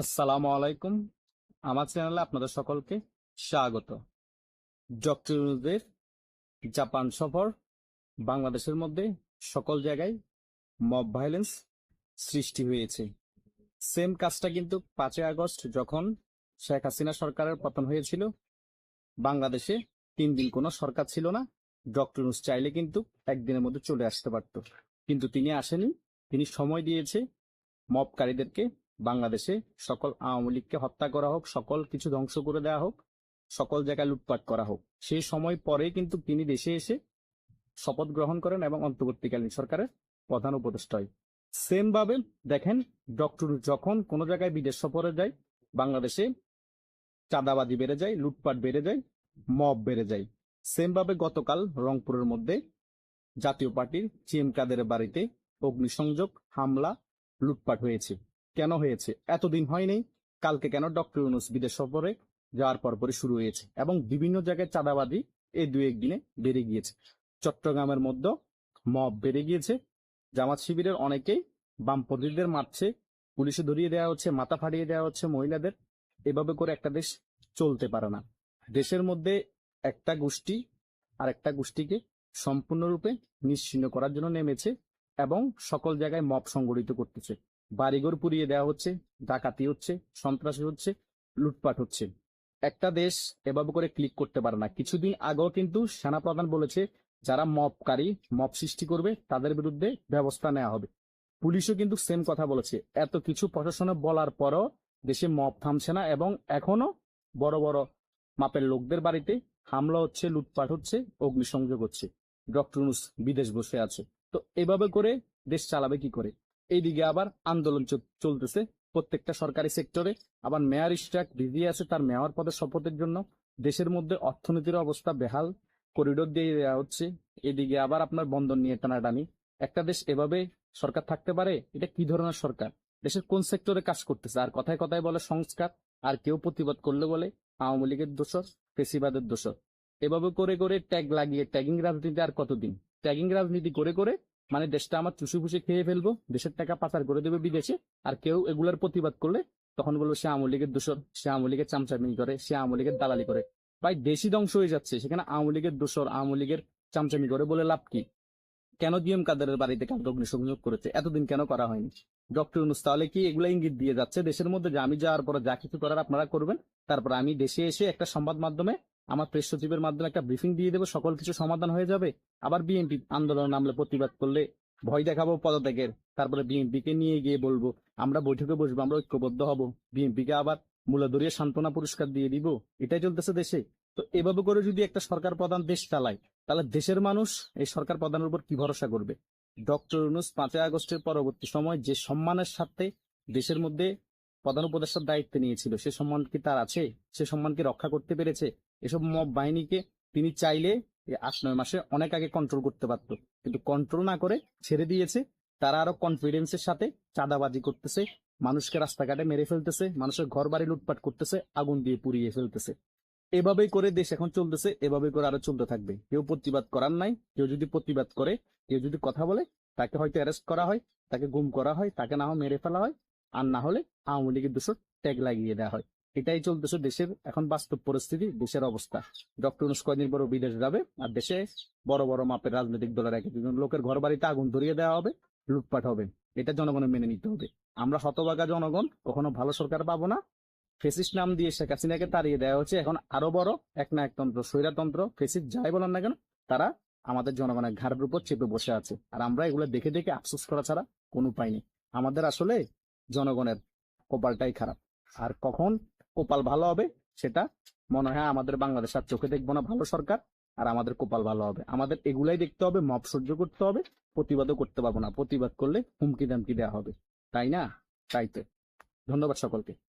আসসালামু আলাইকুম। আমার চ্যানেলে আপনাদের সকলকে স্বাগত। ডক্টর জাপান সফর বাংলাদেশের মধ্যে সকল জায়গায় মব ভায়োলেন্স সৃষ্টি হয়েছে। সেম কাজটা কিন্তু পাঁচই আগস্ট যখন শেখ হাসিনা সরকারের পতন হয়েছিল, বাংলাদেশে তিন দিন কোনো সরকার ছিল না। ডক্টর ইউনুস চাইলে কিন্তু একদিনের মধ্যে চলে আসতে পারত। কিন্তু তিনি আসেনি তিনি সময় দিয়েছে মবকারীদেরকে বাংলাদেশে সকল আওয়ামী লীগকে হত্যা করা হোক, সকল কিছু ধ্বংস করে দেওয়া হোক, সকল জায়গায় লুটপাট করা হোক সেই সময় পরে কিন্তু তিনি দেশে এসে শপথ গ্রহণ করেন এবং অন্তর্বর্তীকালীন সরকারের প্রধান উপদেষ্টা হয়। সেম ভাবে দেখেন ডক্টর যখন কোনো জায়গায় বিদেশ সফরে যায়, বাংলাদেশে চাঁদাবাজি বেড়ে যায়, লুটপাট বেড়ে যায় মব বেড়ে যায়। সেম ভাবে গতকাল রংপুরের মধ্যে জাতীয় পার্টির চিএম কাদের বাড়িতে অগ্নিসংযোগ, হামলা, লুটপাট হয়েছে। কেন হয়েছে? এতদিন হয়নি। কালকে কেন ডক্টর ইউনুস বিদেশ সফরে যাওয়ার পরপরই শুরু হয়েছে এবং বিভিন্ন জায়গায় চাঁদাবাজি এই দুই একদিনে বেড়ে গিয়েছে। চট্টগ্রামের মধ্যে মব বেড়ে গিয়েছে। জামাত শিবিরের অনেকেই বামপন্থীদের মারছে, পুলিশে ধরিয়ে দেওয়া হচ্ছে, মাথা ফাটিয়ে দেওয়া হচ্ছে মহিলাদের। এভাবে করে একটা দেশ চলতে পারে না। দেশের মধ্যে একটা গোষ্ঠী আর একটা গোষ্ঠীকে সম্পূর্ণরূপে নিশ্চিহ্ন করার জন্য নেমেছে এবং সকল জায়গায় মব সংগঠিত করতেছে। বাড়িঘর পুড়িয়ে দেওয়া হচ্ছে, ডাকাতি হচ্ছে, সন্ত্রাসী হচ্ছে, লুটপাট হচ্ছে। একটা দেশ এভাবে করে ক্লিক করতে পারে না। কিছুদিন আগেও কিন্তু সেনাপ্রধান বলেছে, যারা মপকারী, মপ সৃষ্টি করবে, তাদের বিরুদ্ধে ব্যবস্থা নেওয়া হবে। পুলিশও কিন্তু সেম কথা বলেছে। এত কিছু প্রশাসনে বলার পরও দেশে মপ থামছে না এবং এখনও বড় বড় মাপের লোকদের বাড়িতে হামলা হচ্ছে, লুটপাট হচ্ছে, অগ্নিসংযোগ হচ্ছে। ডক্টর বিদেশ বসে আছে। তো এভাবে করে দেশ চালাবে কি করে? এইদিকে আবার আন্দোলন চল- চলতেছে। প্রত্যেকটা সরকারি সেক্টরে আবার মেয়র স্ট্রাক বিজি আছে তার মেয়র পদে শপথের জন্য। দেশের মধ্যে অর্থনীতির অবস্থা বেহাল। করিডোর দিয়ে দেওয়া হচ্ছে। এদিকে আবার আপনার বন্ধন নিয়ে টানাটানি। একটা দেশ এভাবে সরকার থাকতে পারে? এটা কি ধরনের সরকার? দেশের কোন সেক্টরে কাজ করতেছে? আর কথায় কথায় বলে সংস্কার। আর কেউ প্রতিবাদ করলে বলে আওয়ামী লীগের দোষর, ফেসিবাদের দোষর। এভাবে করে করে ট্যাগ লাগিয়ে ট্যাগিং রাজনীতি আর কতদিন? ট্যাগিং রাজনীতি করে করে মানে দেশটা আমার চুষি ফুসি খেয়ে ফেলব, দেশের টাকা পাচার করে দেবে বিদেশে, আর কেউ এগুলার প্রতিবাদ করলে তখন বলব সে আওয়ামী লীগের দোষর, সে আওয়ামী লীগের চামচামি করে, সে আওয়ামী লীগের দালালি করে। ভাই, দেশই ধ্বংস হয়ে যাচ্ছে, সেখানে আওয়ামী লীগের দোষর, আওয়ামী লীগের চামচামি করে বলে লাভ কি? কেন জিএম কাদের বাড়িতে কালকে অগ্নিসংযোগ করেছে? এতদিন কেন করা হয়নি? ডক্টর ইউনুস, তাহলে কি এগুলো ইঙ্গিত দিয়ে যাচ্ছে? দেশের মধ্যে যে আমি যাওয়ার পরে যা কিছু করার আপনারা করবেন, তারপর আমি দেশে এসে একটা সংবাদ মাধ্যমে আমার প্রেস সচিবের মাধ্যমে একটা ব্রিফিং দিয়ে দেবো, সকল কিছু সমাধান হয়ে যাবে। আবার বিএনপি আন্দোলন নামলে প্রতিবাদ করলে ভয় দেখাবো পদত্যাগের। তারপরে বিএনপি কে নিয়ে গিয়ে বলব, আমরা বৈঠকে বসবো, আমরা ঐক্যবদ্ধ হব। বিএনপি কে আবার মূলাদরিয়া সান্ত্বনা পুরস্কার দিয়ে দিব। এটাই চলতেছে দেশে। তো এভাবে করে যদি একটা সরকার প্রধান দেশ চালায়, তাহলে দেশের মানুষ এই সরকার প্রধানের উপর কি ভরসা করবে? ডক্টর ইউনুস পাঁচই আগস্টের পরবর্তী সময় যে সম্মানের সাথে দেশের মধ্যে প্রধান উপদেষ্টার দায়িত্ব নিয়েছিল। সে সম্মান কি তার আছে? সে সম্মান কি রক্ষা করতে পেরেছে? এসব মব বাহিনীকে তিনি চাইলে আট, নয় মাসে অনেক আগে কন্ট্রোল করতে পারতো। কিন্তু কন্ট্রোল না করে ছেড়ে দিয়েছে। তারা আরও কনফিডেন্সের সাথে চাঁদাবাজি করতেছে, মানুষকে রাস্তাঘাটে মেরে ফেলতেছে, মানুষের ঘর বাড়ি লুটপাট করতেছে, আগুন দিয়ে পুড়িয়ে ফেলতেছে। এভাবেই করে দেশ এখন চলতেছে এভাবে করে আরও চলতে থাকবে। কেউ প্রতিবাদ করার নাই, কেউ যদি প্রতিবাদ করে, কেউ যদি কথা বলে, তাকে হয়তো অ্যারেস্ট করা হয়, তাকে গুম করা হয়, তাকে না হয় মেরে ফেলা হয়। আর না হলে আওয়ামী লীগের দুশো ট্যাগ লাগিয়ে দেওয়া হয়। এটাই চলতেছে দেশের এখন বাস্তব পরিস্থিতি, দেশের অবস্থা। ডক্টর ইউনুস কয়দিন পর বিদেশ যাবে আর দেশে বড় বড় মাপের রাজনৈতিক দলের এক একজন লোকের ঘর বাড়িতে আগুন ধরিয়ে দেওয়া হবে, লুটপাট হবে। এটা জনগণের মেনে নিতে হবে। আমরা হতবাগা জনগণ, কখনো ভালো সরকার পাবো না। ফেসিস নাম দিয়ে শেখ হাসিনাকে তাড়িয়ে দেওয়া হচ্ছে এখন আরও বড় এক না একতন্ত্র স্বৈরাতন্ত্র। ফেসিস যাই বলেন না কেন, তারা আমাদের জনগণের ঘাড়ের উপর চেপে বসে আছে। আর আমরা এগুলো দেখে দেখে আফসোস করা ছাড়া কোনো উপায় নেই। আমাদের আসলে জনগণের কপালটাই খারাপ। আর কখন কপাল ভালো হবে সেটা মনে হয় আমাদের বাংলাদেশ আর চোখে দেখব না ভালো সরকার, আর আমাদের কপাল ভালো হবে। আমাদের এগুলাই দেখতে হবে মপ সহ্য করতে হবে, প্রতিবাদও করতে পারব না। প্রতিবাদ করলে হুমকি দামকি দেওয়া হবে। তাই না? তাই তো। ধন্যবাদ সকলকে।